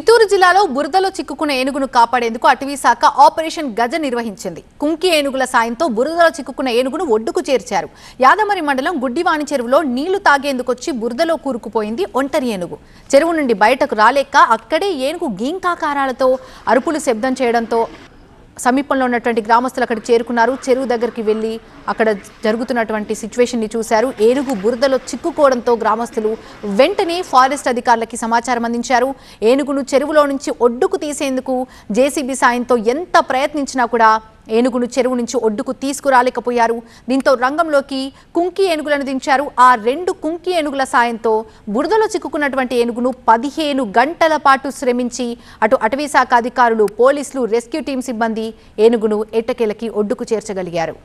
చిత్తూరు జిల్లాలో బురదలో చిక్కుకున్న ఏనుగును కాపాడేందుకు అటవీ శాఖ ఆపరేషన్ గజ నిర్వహించింది. కుంకి ఏనుగుల సాయంతో బురదలో చిక్కుకున్న ఏనుగును ఒడ్డుకు చేర్చారు. యాదమరి మండలం గుడ్డివాణి చెరువులో నీళ్ళు తాగేందుకొచ్చి బురదలో కూరుకుపోయింది ఒంటరి ఏనుగు. చెరువు నుండి బయటకు రాలేక అక్కడే ఏనుగు గీంకాకారాలతో అరుపులు శబ్దం చేయడంతో సమీపంలో ఉన్నటువంటి గ్రామస్తులు అక్కడ చేరుకున్నారు. చెరువు దగ్గరికి వెళ్ళి అక్కడ జరుగుతున్నటువంటి సిచ్యువేషన్ని చూశారు. ఏనుగు బురదలో చిక్కుకోవడంతో గ్రామస్తులు వెంటనే ఫారెస్ట్ అధికారులకి సమాచారం అందించారు. ఏనుగును చెరువులో నుంచి ఒడ్డుకు తీసేందుకు జేసీబీ సాయంతో ఎంత ప్రయత్నించినా కూడా ఏనుగును చెరువు నుంచి ఒడ్డుకు తీసుకురాలేకపోయారు. దీంతో రంగంలోకి కుంకి ఏనుగులను దించారు. ఆ రెండు కుంకి ఏనుగుల సాయంతో బురదలో చిక్కుకున్నటువంటి ఏనుగును పదిహేను గంటల పాటు శ్రమించి అటు అటవీ శాఖ అధికారులు పోలీసులు రెస్క్యూ టీం సిబ్బంది ఏనుగును ఎట్టకేలకి ఒడ్డుకు చేర్చగలిగారు.